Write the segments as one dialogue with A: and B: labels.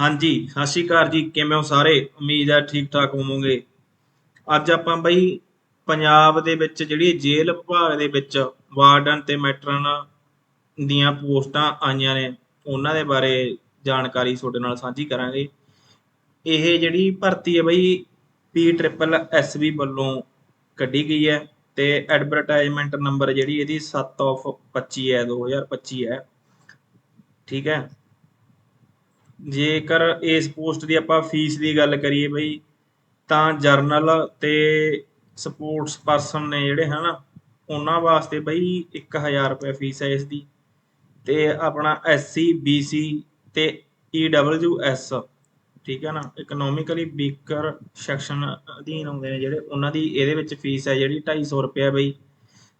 A: ਹਾਂਜੀ, ਸਤਿ ਸ਼੍ਰੀ ਅਕਾਲ ਜੀ। ਕਿਵੇਂ ਹੋ ਸਾਰੇ? ਉਮੀਦ ਹੈ ਠੀਕ ਠਾਕ ਹੋਵੋਗੇ। ਅੱਜ ਆਪਾਂ ਬਈ ਪੰਜਾਬ ਦੇ ਵਿੱਚ ਜਿਹੜੀ ਜੇਲ੍ਹ ਵਿਭਾਗ ਦੇ ਵਿੱਚ ਵਾਰਡਨ ਤੇ ਮੈਟਰਨ ਦੀਆਂ ਪੋਸਟਾਂ ਆਈਆਂ ਨੇ, ਉਹਨਾਂ ਦੇ ਬਾਰੇ ਜਾਣਕਾਰੀ ਤੁਹਾਡੇ ਨਾਲ ਸਾਂਝੀ ਕਰਾਂਗੇ। ਇਹ ਜਿਹੜੀ ਭਰਤੀ ਹੈ ਬਈ ਪੀ ਟ੍ਰਿਪਲ ਐਸ ਬੀ ਵੱਲੋਂ ਕੱਢੀ ਗਈ ਹੈ ਤੇ ਐਡਵਰਟਾਈਜ਼ਮੈਂਟ ਨੰਬਰ ਜਿਹੜੀ ਇਹਦੀ 7 ਆਫ 25 ਹੈ 2025 ਹੈ। ਠੀਕ ਹੈ? ਜੇਕਰ ਇਸ ਪੋਸਟ ਦੀ ਆਪਾਂ ਫੀਸ ਦੀ ਗੱਲ ਕਰੀਏ ਬਈ, ਤਾਂ ਜਰਨਲ ਤੇ ਸਪੋਰਟਸ ਪਰਸਨ ਨੇ ਜਿਹੜੇ ਹਨਾ, ਉਹਨਾਂ ਵਾਸਤੇ ਬਈ 1000 ਰੁਪਏ ਫੀਸ ਹੈ ਇਸ ਦੀ। ਤੇ ਆਪਣਾ ਐਸਸੀ, ਬੀਸੀ ਤੇ ਈਡਬਲਯੂਐਸ ਠੀਕ ਹੈ ਨਾ? ਇਕਨੋਮਿਕਲੀ ਵੀਕਰ ਸੈਕਸ਼ਨ ਅਧੀਨ ਆਉਂਦੇ ਨੇ ਜਿਹੜੇ, ਉਹਨਾਂ ਦੀ ਇਹਦੇ ਵਿੱਚ ਫੀਸ ਹੈ ਜਿਹੜੀ 250 ਰੁਪਏ ਹੈ ਬਈ।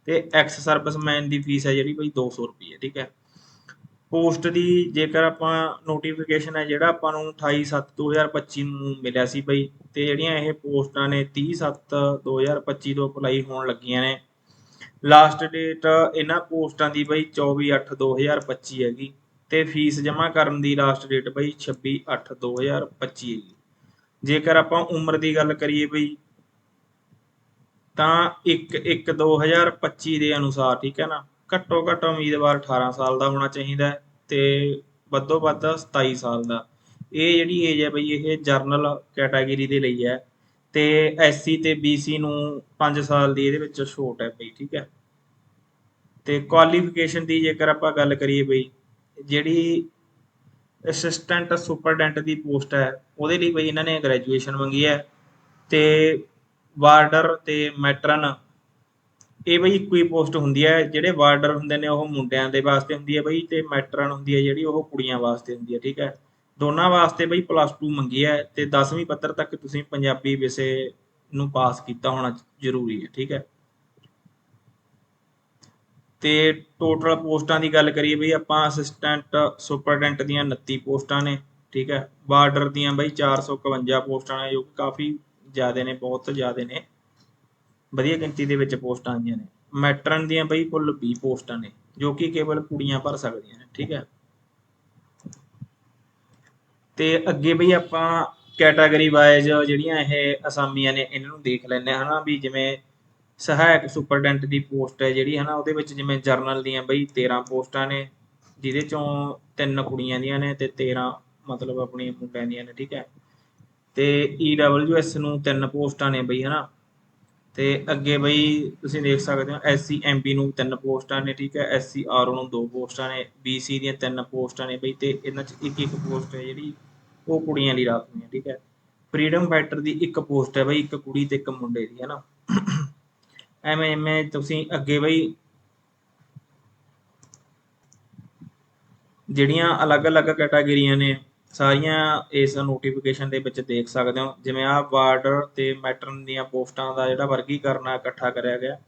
A: ਤੇ ਐਕਸ ਸਰਵਿਸਮੈਨ ਦੀ ਫੀਸ ਹੈ ਜਿਹੜੀ ਬਈ 200 ਰੁਪਏ, ਠੀਕ ਹੈ? ਪੋਸਟ ਦੀ ਜੇਕਰ ਆਪਾਂ ਨੋਟੀਫਿਕੇਸ਼ਨ ਹੈ ਜਿਹੜਾ ਆਪਾਂ ਨੂੰ 28/7/2025 ਨੂੰ ਮਿਲਿਆ ਸੀ ਬਈ, ਤੇ ਜਿਹੜੀਆਂ ਇਹ ਪੋਸਟਾਂ ਨੇ 30/7/2025 ਤੋਂ ਅਪਲਾਈ ਹੋਣ ਲੱਗੀਆਂ ਨੇ। ਲਾਸਟ ਡੇਟ ਇਹਨਾਂ ਪੋਸਟਾਂ ਦੀ ਬਈ 24/8/2025 ਹੈਗੀ, ਤੇ ਫੀਸ ਜਮ੍ਹਾਂ ਕਰਨ ਦੀ ਲਾਸਟ ਡੇਟ ਬਈ 26/8/2025 ਹੈਗੀ। ਜੇਕਰ ਆਪਾਂ ਉਮਰ ਦੀ ਗੱਲ ਕਰੀਏ ਬਈ, ਤਾਂ 1/1/2025 ਦੇ ਅਨੁਸਾਰ, ਠੀਕ ਹੈ ਨਾ ਘੱਟੋ ਘੱਟ ਉਮੀਦਵਾਰ 18 ਸਾਲ ਦਾ ਹੋਣਾ ਚਾਹੀਦਾ ਹੈ ਤੇ ਵੱਧੋ ਵੱਧ 27 ਸਾਲ ਦਾ। ਇਹ ਜਿਹੜੀ ਏਜ ਹੈ ਬਈ, ਇਹ ਜਰਨਲ ਕੈਟਾਗਰੀ ਦੇ ਲਈ ਹੈ ਤੇ ਐਸਸੀ ਤੇ ਬੀਸੀ ਨੂੰ 5 ਸਾਲ ਦੀ ਇਹਦੇ ਵਿੱਚ ਛੋਟ ਹੈ ਬਈ, ਠੀਕ ਹੈ। ਤੇ ਕੁਆਲੀਫਿਕੇਸ਼ਨ ਦੀ ਜੇਕਰ ਆਪਾਂ ਗੱਲ ਕਰੀਏ ਬਈ, ਜਿਹੜੀ ਅਸਿਸਟੈਂਟ ਸੁਪਰਡੈਂਟ ਦੀ ਪੋਸਟ ਹੈ, ਉਹਦੇ ਲਈ ਬਈ ਇਹਨਾਂ ਨੇ ਗ੍ਰੈਜੂਏਸ਼ਨ ਮੰਗੀ ਹੈ ਤੇ ਵਾਰਡਰ ਤੇ ਮੈਟਰਨ ਇਹ ਬਈ ਇੱਕੋ ਹੀ ਪੋਸਟ ਹੁੰਦੀ ਹੈ, ਜਿਹੜੇ ਵਾਰਡਰ ਹੁੰਦੇ ਨੇ ਉਹ ਮੁੰਡਿਆਂ ਦੇ ਵਾਸਤੇ ਹੁੰਦੀ ਹੈ ਬਈ ਤੇ ਮੈਟਰਨ ਹੁੰਦੀ ਹੈ ਜਿਹੜੀ ਉਹ ਕੁੜੀਆਂ ਵਾਸਤੇ ਹੁੰਦੀ ਹੈ, ਠੀਕ ਹੈ? ਦੋਨਾਂ ਵਾਸਤੇ ਬਈ ਪਲੱਸ 2 ਮੰਗੀ ਹੈ ਤੇ 10ਵੀਂ ਪੱਤਰ ਤੱਕ ਤੁਸੀਂ ਪੰਜਾਬੀ ਵਿਸ਼ੇ ਨੂੰ ਪਾਸ ਕੀਤਾ ਹੋਣਾ ਜ਼ਰੂਰੀ ਹੈ, ਠੀਕ ਹੈ? ਤੇ ਟੋਟਲ ਪੋਸਟਾਂ ਦੀ ਗੱਲ ਕਰੀਏ ਬਈ ਆਪਾਂ ਅਸਿਸਟੈਂਟ ਸੁਪਰਡੈਂਟ ਦੀਆਂ 29 ਪੋਸਟਾਂ ਨੇ, ਠੀਕ ਹੈ? ਬਾਰਡਰ ਦੀਆਂ ਬਈ 451 ਪੋਸਟਾਂ ਨੇ, ਜੋ ਕਾਫੀ ਜ਼ਿਆਦਾ ਨੇ, ਬਹੁਤ ਜ਼ਿਆਦਾ ਨੇ। ਵਧੀਆ ਗਿਣਤੀ ਦੇ ਵਿੱਚ ਪੋਸਟਾਂ ਆਈਆਂ ਨੇ। ਮੈਟਰਨ ਦੀਆਂ ਬਈ ਕੁੱਲ 20 ਪੋਸਟਾਂ ਨੇ, ਜੋ ਕਿ ਕੇਵਲ ਕੁੜੀਆਂ ਭਰ ਸਕਦੀਆਂ ਨੇ, ਠੀਕ ਹੈ। ਤੇ ਅੱਗੇ ਬਈ ਆਪਾਂ ਕੈਟਾਗਰੀ ਵਾਈਜ਼ ਜਿਹੜੀਆਂ ਇਹ ਅਸਾਮੀਆਂ ਨੇ, ਇਹਨਾਂ ਨੂੰ ਦੇਖ ਲੈਂਦੇ ਹਨਾ, ਵੀ ਜਿਵੇਂ ਸਹਾਇਕ ਸੁਪਰਡੈਂਟ ਦੀ ਪੋਸਟ ਹੈ ਜਿਹੜੀ ਹਨਾ, ਉਹਦੇ ਵਿੱਚ ਜਿਵੇਂ ਜਰਨਲ ਦੀਆਂ ਬਈ 13 ਪੋਸਟਾਂ ਨੇ, ਜਿਹਦੇ ਚੋਂ ਤਿੰਨ ਕੁੜੀਆਂ ਦੀਆਂ ਨੇ ਤੇ 13 ਮਤਲਬ ਆਪਣੀ ਮੁੰਡਿਆਂ ਦੀਆਂ ਨੇ, ਠੀਕ ਹੈ। ਤੇ ਈਡਬਲਯੂਐਸ ਨੂੰ ਤਿੰਨ ਪੋਸਟਾਂ ਨੇ ਬਈ ਹਨਾ। ਤੇ ਅੱਗੇ ਬਈ ਤੁਸੀਂ ਦੇਖ ਸਕਦੇ ਹੋ ਐਸਸੀ ਐਮਪੀ ਨੂੰ ਤਿੰਨ ਪੋਸਟਾਂ ਨੇ, ਠੀਕ ਹੈ ਐਸਸੀ ਆਰਓ ਨੂੰ ਦੋ ਪੋਸਟਾਂ ਨੇ ਬੀਸੀ ਦੀਆਂ ਤਿੰਨ ਪੋਸਟਾਂ ਨੇ ਬਈ, ਤੇ ਇਹਨਾਂ ਚ ਇੱਕ ਇੱਕ ਪੋਸਟ ਹੈ ਜਿਹੜੀ ਉਹ ਕੁੜੀਆਂ ਲਈ ਰਾਖਵੀਂ ਹੈ ਠੀਕ ਹੈ। ਫਰੀडम ਫਾਈਟਰ ਦੀ ਇੱਕ ਪੋਸਟ ਹੈ ਬਈ, ਇੱਕ ਕੁੜੀ ਤੇ ਇੱਕ ਮੁੰਡੇ ਦੀ ਹੈ ਨਾ ਐਵੇਂ ਐਵੇਂ ਤੁਸੀਂ ਅੱਗੇ ਬਈ ਜਿਹੜੀਆਂ ਅਲੱਗ-ਅਲੱਗ ਕੈਟਾਗਰੀਆਂ ਨੇ ਸਾਰੀਆਂ ਇਸ ਨੋਟੀਫਿਕੇਸ਼ਨ ਦੇ ਵਿੱਚ ਦੇਖ ਸਕਦੇ ਹੋ। ਜਿਵੇਂ ਆ ਵਾਰਡਰ ਤੇ ਮੈਟਰਨ ਦੀਆਂ ਪੋਸਟਾਂ ਦਾ ਜਿਹੜਾ ਵਰਗੀਕਰਨ ਆ, ਇਕੱਠਾ ਕਰਿਆ ਗਿਆ।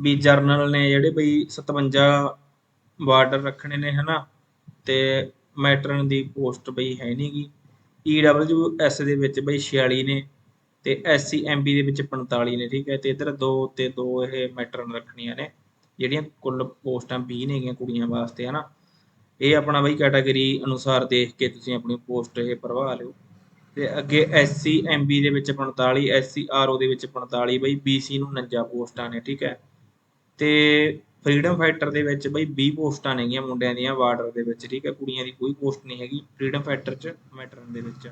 A: ਵੀ ਜਰਨਲ ਨੇ ਜਿਹੜੇ ਬਈ 57 ਵਾਰਡਰ ਰੱਖਣੇ ਨੇ, ਹਨਾ? ਤੇ ਮੈਟਰਨ ਦੀ ਪੋਸਟ ਬਈ ਹੈ ਨਹੀਂਗੀ ਈਡਬਲਯੂ ਐਸ ਦੇ ਵਿੱਚ ਬਈ 46 ਨੇ ਤੇ ਐਸਸੀ ਐਮਬੀ ਦੇ ਵਿੱਚ 45 ਨੇ, ਠੀਕ ਹੈ? ਤੇ ਇਧਰ ਦੋ ਤੇ ਦੋ ਇਹ ਮੈਟਰਨ ਰੱਖਣੀਆਂ ਨੇ। ਜਿਹੜੀਆਂ ਕੁੱਲ ਪੋਸਟਾਂ 20 ਨੇਗੀਆਂ ਕੁੜੀਆਂ ਵਾਸਤੇ, ਹਨਾ? ਇਹ ਆਪਣਾ ਬਈ ਕੈਟਾਗਰੀ ਅਨੁਸਾਰ ਦੇਖ ਕੇ ਤੁਸੀਂ ਆਪਣੀ ਪੋਸਟ ਇਹ ਭਰਵਾ ਲਿਓ। ਤੇ ਅੱਗੇ ਐਸਸੀ ਐਮਬੀ ਦੇ ਵਿੱਚ 45 ਐਸਸੀ ਆਰਓ ਦੇ ਵਿੱਚ 45 ਬਈ ਬੀਸੀ ਨੂੰ 49 ਪੋਸਟਾਂ ਨੇ, ਠੀਕ ਹੈ। ਤੇ ਫਰੀडम ਫਾਈਟਰ ਦੇ ਵਿੱਚ ਬਈ 20 ਪੋਸਟਾਂ ਨੇਗੀਆਂ ਮੁੰਡਿਆਂ ਦੀਆਂ, ਬਾਰਡਰ ਦੇ ਵਿੱਚ, ਠੀਕ ਹੈ। ਕੁੜੀਆਂ ਦੀ ਕੋਈ ਪੋਸਟ ਨਹੀਂ ਹੈਗੀ। ਫਰੀडम ਫਾਈਟਰ 'ਚ ਮੈਟਰਨ ਦੇ ਵਿੱਚ।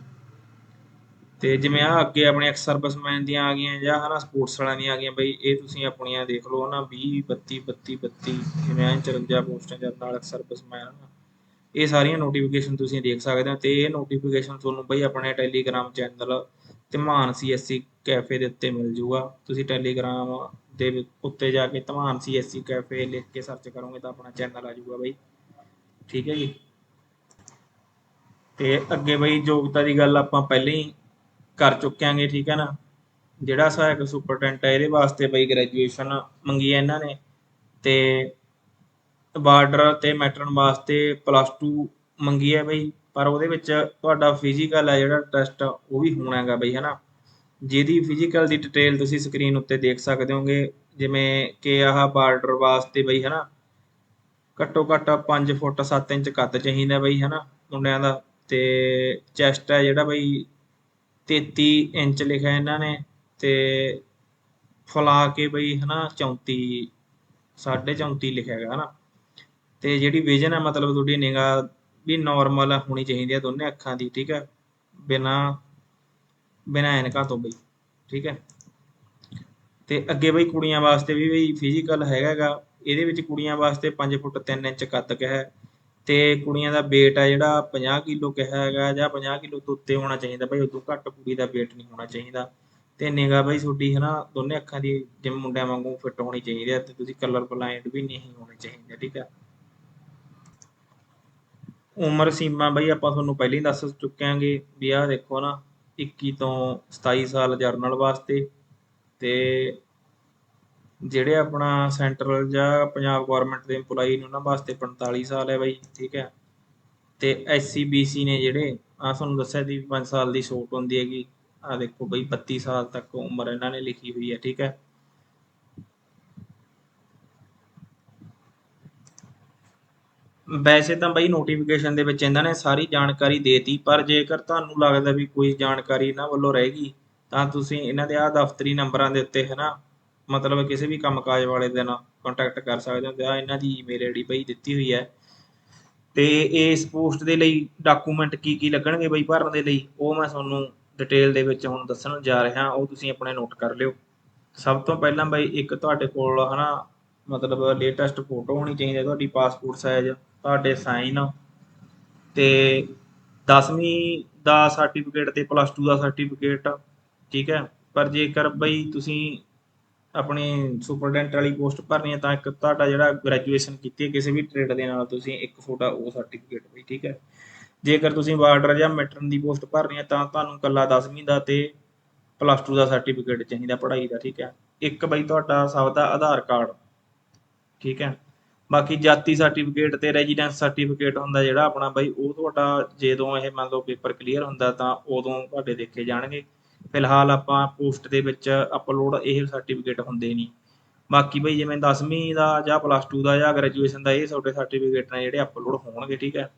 A: ਤੇ ਜਿਵੇਂ ਆ ਅੱਗੇ ਆਪਣੇ ਐਕਸ ਸਰਵਿਸਮੈਨ ਦੀਆਂ ਆ ਗਈਆਂ ਜਾਂ ਹਨਾ ਸਪੋਰਟਸ ਵਾਲਿਆਂ ਦੀਆਂ ਆ ਗਈਆਂ ਬਈ, ਇਹ ਤੁਸੀਂ ਆਪਣੀਆਂ ਦੇਖ ਲਓ ਹਨਾ 20 32 32 32 ਜਿਵੇਂ 54 ਪੋਸਟਾਂ ਜਦ ਨਾਲ ਐਕਸ ਸਰਵਿਸਮੈਨ ਇਹ ਸਾਰੀਆਂ ਨੋਟੀਫਿਕੇਸ਼ਨ ਤੁਸੀਂ ਦੇਖ ਸਕਦੇ ਹੋ ਤੇ ਇਹ ਨੋਟੀਫਿਕੇਸ਼ਨ ਤੁਹਾਨੂੰ ਬਈ ਆਪਣੇ ਟੈਲੀਗ੍ਰਾਮ ਚੈਨਲ ਧਮਾਨ ਸੀਐਸਸੀ ਕੈਫੇ ਦੇ ਉੱਤੇ ਮਿਲ ਜੂਗਾ। ਤੁਸੀਂ ਟੈਲੀਗ੍ਰਾਮ ਦੇ ਉੱਤੇ ਜਾ ਕੇ ਧਮਾਨ ਸੀਐਸਸੀ ਕੈਫੇ ਲਿਖ ਕੇ ਸਰਚ ਕਰੋਗੇ ਤਾਂ ਆਪਣਾ ਚੈਨਲ ਆ ਜਾਊਗਾ ਬਈ। ਠੀਕ ਹੈ ਜੀ? ਤੇ ਅੱਗੇ ਬਈ ਯੋਗਤਾ ਦੀ ਗੱਲ ਆਪਾਂ ਪਹਿਲਾਂ ਹੀ ਕਰ ਚੁੱਕਿਆਂਗੇ, ਠੀਕ ਹੈ ਨਾ? ਜਿਹੜਾ ਸਹਾਇਕ ਸੁਪਰਡੈਂਟ ਹੈ ਇਹਦੇ ਵਾਸਤੇ ਬਈ ਗ੍ਰੈਜੂਏਸ਼ਨ ਮੰਗੀ ਹੈ ਇਹਨਾਂ ਨੇ ਤੇ ਬਾਰਡਰ ਤੇ ਮੈਟਰਨ ਵਾਸਤੇ ਪਲੱਸ 2 ਮੰਗੀ ਹੈ ਬਈ, ਪਰ ਉਹਦੇ ਵਿੱਚ ਤੁਹਾਡਾ ਫਿਜ਼ੀਕਲ ਹੈ ਜਿਹੜਾ ਟੈਸਟ ਉਹ ਵੀ ਹੋਣਾ ਹੈਗਾ ਬਈ, ਹਨਾ? ਜਿਹਦੀ ਫਿਜ਼ੀਕਲ ਦੀ ਡਿਟੇਲ ਤੁਸੀਂ ਸਕਰੀਨ ਉੱਤੇ ਦੇਖ ਸਕਦੇ ਹੋਗੇ, ਜਿਵੇਂ ਕਿ ਆਹ ਬਾਰਡਰ ਵਾਸਤੇ ਬਈ, ਹੈਨਾ? ਘੱਟੋ ਘੱਟ 5 ਫੁੱਟ 7 ਇੰਚ ਕੱਦ ਚਾਹੀਦਾ ਬਈ, ਹਨਾ, ਮੁੰਡਿਆਂ ਦਾ? ਤੇ ਚੈਸਟ ਹੈ ਜਿਹੜਾ ਬਈ 33 ਇੰਚ ਲਿਖਿਆ ਇਹਨਾਂ ਨੇ ਤੇ ਫੁਲਾ ਕੇ ਬਈ ਹਨਾ 34 34.5 ਲਿਖਿਆ ਹੈਗਾ ਹਨਾ। ਤੇ ਜਿਹੜੀ ਵਿਜ਼ਨ ਹੈ ਮਤਲਬ ਤੁਹਾਡੀ ਨਿਗਾਹ ਵੀ ਨਾਰਮਲ ਹੋਣੀ ਚਾਹੀਦੀ ਹੈ ਦੋਨੇ ਅੱਖਾਂ ਦੀ, ਠੀਕ ਹੈ ਬਿਨਾ ਬਿਨਾ ਐਨਕਾਂ ਤੋਂ ਬਈ, ਠੀਕ ਹੈ ਤੇ ਅੱਗੇ ਬਈ ਕੁੜੀਆਂ ਵਾਸਤੇ ਵੀ ਬਈ ਫਿਜ਼ੀਕਲ ਹੈਗਾਗਾ ਇਹਦੇ ਵਿੱਚ ਕੁੜੀਆਂ ਵਾਸਤੇ 5 ਫੁੱਟ 3 ਇੰਚ ਕੱਦ ਹੈ। ਤੇ ਕੁੜੀਆਂ ਦਾ ਵੇਟ ਆ ਜਿਹੜਾ 50 ਕਿਲੋ ਕਿਹਾ ਹੈਗਾ ਜਾਂ 50 ਕਿਲੋ ਤੋਂ ਉੱਤੇ ਹੋਣਾ ਚਾਹੀਦਾ ਬਈ ਉਦੋਂ ਘੱਟ ਕੁੜੀ ਦਾ weight ਨਹੀਂ ਹੋਣਾ ਚਾਹੀਦਾ। ਤੇ ਨਿਗਾਹ ਬਈ ਤੁਹਾਡੀ ਹਨਾ, ਦੋਨੇ ਅੱਖਾਂ ਦੀ ਜਿਵੇਂ ਮੁੰਡਿਆਂ ਵਾਂਗੂ ਫਿੱਟ ਹੋਣੀ ਚਾਹੀਦੀ ਹੈ ਤੇ ਤੁਸੀਂ ਕਲਰ ਬਲਾਈਂਡ ਵੀ ਨਹੀਂ ਹੋਣੇ ਚਾਹੀਦੇ, ਠੀਕ ਹੈ ਉਮਰ ਸੀਮਾ ਬਾਈ ਆਪਾਂ ਤੁਹਾਨੂੰ ਪਹਿਲਾਂ ਹੀ ਦੱਸ ਚੁੱਕਿਆਂਗੇ ਵੀ ਆਹ ਦੇਖੋ ਨਾ 21 ਤੋਂ 27 ਸਾਲ ਜਰਨਲ ਵਾਸਤੇ ਤੇ ਜਿਹੜੇ ਆਪਣਾ ਸੈਂਟਰਲ ਜਾਂ ਪੰਜਾਬ ਗਵਰਨਮੈਂਟ ਦੇ EMPLOYE ਨੇ ਉਹਨਾਂ ਵਾਸਤੇ 45 ਸਾਲ ਹੈ ਬਈ, ਠੀਕ ਹੈ। ਤੇ ਐਸਸੀ ਬੀਸੀ ਨੇ ਜਿਹੜੇ ਆ ਤੁਹਾਨੂੰ ਦੱਸਿਆ ਦੀ 5 ਸਾਲ ਦੀ ਛੋਟ ਹੁੰਦੀ ਹੈਗੀ। ਆ ਦੇਖੋ ਬਈ 32 ਸਾਲ ਤੱਕ ਉਮਰ ਇਹਨਾਂ ਨੇ ਲਿਖੀ ਹੋਈ ਹੈ, ਠੀਕ ਹੈ। ਵੈਸੇ ਤਾਂ ਬਈ ਨੋਟੀਫਿਕੇਸ਼ਨ ਦੇ ਵਿੱਚ ਇਹਨਾਂ ਨੇ ਸਾਰੀ ਜਾਣਕਾਰੀ ਦੇਤੀ, ਪਰ ਜੇਕਰ ਤੁਹਾਨੂੰ ਲੱਗਦਾ ਵੀ ਕੋਈ ਜਾਣਕਾਰੀ ਇਹਨਾਂ ਵੱਲੋਂ ਰਹਿ ਗਈ, ਤਾਂ ਤੁਸੀਂ ਇਹਨਾਂ ਦੇ ਆ ਦਫ਼ਤਰੀ ਨੰਬਰਾਂ ਦੇ ਉੱਤੇ ਹਨਾ ਮਤਲਬ ਕਿਸੇ ਵੀ ਕੰਮਕਾਜ ਵਾਲੇ ਦੇ ਨਾਲ ਕੰਟੈਕਟ ਕਰ ਸਕਦੇ ਹੋ ਤੇ ਆ ਇਹਨਾਂ ਦੀ ਈਮੇਲ ਆਈਡੀ ਬਈ ਦਿੱਤੀ ਹੋਈ ਹੈ। ਤੇ ਇਸ ਪੋਸਟ ਦੇ ਲਈ ਡਾਕੂਮੈਂਟ ਕੀ ਕੀ ਲੱਗਣਗੇ ਬਈ ਭਰਨ ਦੇ ਲਈ, ਉਹ ਮੈਂ ਤੁਹਾਨੂੰ ਡਿਟੇਲ ਦੇ ਵਿੱਚ ਹੁਣ ਦੱਸਣ ਜਾ ਰਿਹਾ, ਉਹ ਤੁਸੀਂ ਆਪਣੇ ਨੋਟ ਕਰ ਲਿਓ। ਸਭ ਤੋਂ ਪਹਿਲਾਂ ਬਈ ਇੱਕ ਤੁਹਾਡੇ ਕੋਲ ਹਨਾ, ਮਤਲਬ ਲੇਟੈਸਟ ਫੋਟੋ ਹੋਣੀ ਚਾਹੀਦੀ ਹੈ, ਤੁਹਾਡੀ ਪਾਸਪੋਰਟ ਸਾਈਜ਼ ਤੁਹਾਡੇ ਸਾਈਨ ਤੇ 10ਵੀਂ ਦਾ ਸਰਟੀਫਿਕੇਟ ਤੇ ਪਲੱਸ 2 ਦਾ ਸਰਟੀਫਿਕੇਟ ਠੀਕ ਹੈ। ਪਰ ਜੇਕਰ ਬਈ ਤੁਸੀਂ ਆਪਣੀ ਸੁਪਰਡੈਂਟ ਵਾਲੀ ਪੋਸਟ ਭਰਨੀ ਹੈ ਤਾਂ ਇੱਕ ਤੁਹਾਡਾ ਜਿਹੜਾ ਗ੍ਰੈਜੂਏਸ਼ਨ ਕੀਤੀ ਹੈ ਕਿਸੇ ਵੀ ਟ੍ਰੇਡ ਦੇ ਨਾਲ ਤੁਸੀਂ ਇੱਕ ਫੋਟੋ ਉਹ ਸਰਟੀਫਿਕੇਟ ਬਈ, ਠੀਕ ਹੈ। ਜੇਕਰ ਤੁਸੀਂ ਵਾਰਡਰ ਜਾਂ ਮੈਟਰਨ ਦੀ ਪੋਸਟ ਭਰਨੀ ਹੈ ਤਾਂ ਤੁਹਾਨੂੰ ਕੱਲਾ 10ਵੀਂ ਦਾ ਤੇ ਪਲੱਸ 2 ਦਾ ਸਰਟੀਫਿਕੇਟ ਚਾਹੀਦਾ ਪੜ੍ਹਾਈ ਦਾ, ਠੀਕ ਹੈ। ਇੱਕ ਬਈ ਤੁਹਾਡਾ ਸਭ ਦਾ ਆਧਾਰ ਕਾਰਡ, ਠੀਕ ਹੈ। ਬਾਕੀ ਜਾਤੀ ਸਰਟੀਫਿਕੇਟ ਤੇ ਰੈਜ਼ੀਡੈਂਸ ਸਰਟੀਫਿਕੇਟ ਹੁੰਦਾ ਜਿਹੜਾ ਆਪਣਾ ਬਈ, ਉਹ ਤੁਹਾਡਾ ਜਦੋਂ ਇਹ ਮੰਨ ਲਓ ਪੇਪਰ ਕਲੀਅਰ ਹੁੰਦਾ ਤਾਂ ਉਦੋਂ ਤੁਹਾਡੇ ਦੇਖੇ ਜਾਣਗੇ। ਫਿਲਹਾਲ ਆਪਾਂ ਪੋਸਟ ਦੇ ਵਿੱਚ ਅਪਲੋਡ ਇਹ ਸਰਟੀਫਿਕੇਟ ਹੁੰਦੇ ਨਹੀਂ। ਬਾਕੀ ਬਈ ਜਿਵੇਂ 10ਵੀਂ ਦਾ ਜਾਂ ਪਲੱਸ 2 ਦਾ ਜਾਂ ਗ੍ਰੈਜੂਏਸ਼ਨ ਦਾ ਇਹ ਤੁਹਾਡੇ ਸਰਟੀਫਿਕੇਟ ਨੇ ਜਿਹੜੇ ਅਪਲੋਡ ਹੋਣਗੇ, ਠੀਕ ਹੈ?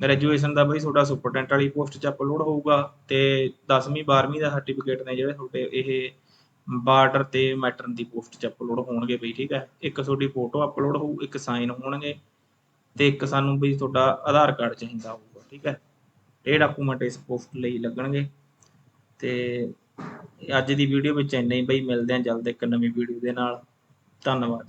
A: ਗ੍ਰੈਜੂਏਸ਼ਨ ਦਾ ਬਈ ਤੁਹਾਡਾ ਸੁਪਰਡੈਂਟ ਵਾਲੀ ਪੋਸਟ 'ਚ ਅਪਲੋਡ ਹੋਊਗਾ ਤੇ 10ਵੀਂ 12ਵੀਂ ਦਾ ਸਰਟੀਫਿਕੇਟ ਨੇ ਜਿਹੜੇ ਤੁਹਾਡੇ ਇਹ ਬਾਰਡਰ ਤੇ ਮੈਟਰਨ ਦੀ ਪੋਸਟ 'ਚ ਅਪਲੋਡ ਹੋਣਗੇ ਬਈ, ਠੀਕ ਹੈ? ਇੱਕ ਤੁਹਾਡੀ ਫੋਟੋ ਅਪਲੋਡ ਹੋਊ, ਇੱਕ ਸਾਈਨ ਹੋਣਗੇ ਤੇ ਇੱਕ ਸਾਨੂੰ ਬਈ ਤੁਹਾਡਾ ਆਧਾਰ ਕਾਰਡ ਚਾਹੀਦਾ ਹੋਊਗਾ, ਠੀਕ ਹੈ? ਇਹ ਡਾਕੂਮੈਂਟ ਇਸ ਪੋਸਟ ਲਈ ਲੱਗਣਗੇ। ਤੇ ਅੱਜ ਦੀ ਵੀਡੀਓ ਵਿੱਚ ਇੰਨਾ ਹੀ ਬਈ, ਮਿਲਦੇ ਹਾਂ ਜਲਦ ਇੱਕ ਨਵੀਂ ਵੀਡੀਓ ਦੇ ਨਾਲ। ਧੰਨਵਾਦ